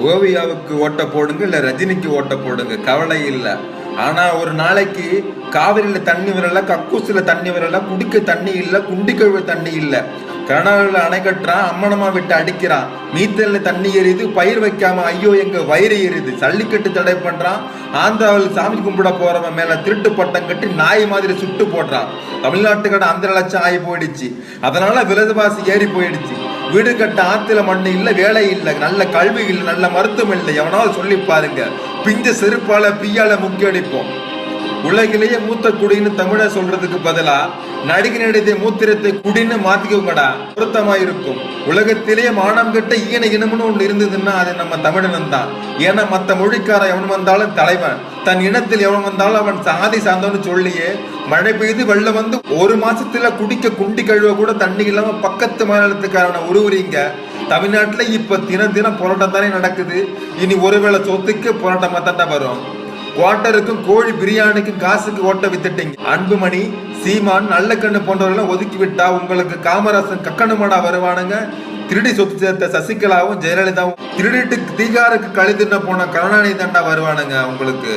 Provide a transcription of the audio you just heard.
ஓவியாவுக்கு ஓட்ட போடுங்க இல்லை ரஜினிக்கு ஓட்ட போடுங்க கவலை இல்லை. ஆனால் ஒரு நாளைக்கு காவிரியில் தண்ணி வரல கக்கூசில் தண்ணி வரல குடிக்க தண்ணி இல்லை குண்டி கழுவு தண்ணி இல்லை. கர்நாடகாவில் அணை கட்டுறான் அம்மனமா விட்டு அடிக்கிறான் மீத்தல்ல தண்ணி எரியுது பயிர் வைக்காம ஐயோ எங்க வயிறு எரியுது. ஜல்லிக்கட்டு தடை பண்றான். ஆந்திராவில் சாமி கும்பிட போறவன் மேல திருட்டு பட்டம் கட்டி நாய் மாதிரி சுட்டு போடுறான். தமிழ்நாட்டுக்கட அந்த லட்சம் ஆகி போயிடுச்சு. அதனால விலதுவாசி ஏறி போயிடுச்சு. வீடு கட்ட ஆத்துல மண்ணு இல்ல வேலை இல்ல நல்ல கல்வி இல்ல நல்ல மருத்துவம் இல்லை. எவனாவது சொல்லி பாருங்க. பிஞ்ச செருப்பால பியால முக்கிய அடிப்போம். உலகிலேயே மூத்த குடின்னு தமிழ சொல்றதுக்கு பதிலா நடிகை மூத்திரத்தை குடின்னு மாத்திக்கோங்கடா. பொருத்தமா இருக்கும் உலகத்திலேயே மானம் கட்ட ஈன இனம்னு ஒண்ணு இருந்ததுன்னா அது நம்ம தமிழனம் தான். ஏன்னா மத்த மொழிக்காரன் எவன் வந்தாலும் தலைவன். தன் இனத்தில் எவன் வந்தாலும் அவன் சாதி சார்ந்தவன்னு சொல்லியே மழை பெய்து வெள்ளம் வந்து ஒரு மாசத்துல குடிக்க குண்டி கழுவ கூட தண்ணி இல்லாம பக்கத்து மாநிலத்துக்காரன உருவுறீங்க. தமிழ்நாட்டுல இப்ப தினம் தினம் போராட்டம் தானே நடக்குது. இனி ஒருவேளை சொத்துக்கு போராட்டமா தாண்டா வரும். குவார்ட்டருக்கும் கோழி பிரியாணிக்கும் காசுக்கு ஓட்ட வித்துட்டீங்க. அன்புமணி சீமான் நல்ல கண்ணு போன்றவர்கள் ஒதுக்கி விட்டா உங்களுக்கு காமராசன் கக்கணுமாடா வருவானுங்க. திருடி சொத்து சேர்த்த சசிகலாவும் ஜெயலலிதாவும் திருடிட்டு தீகாருக்கு கழுதுன்னு போன கருணாநிதி தண்டா வருவானுங்க உங்களுக்கு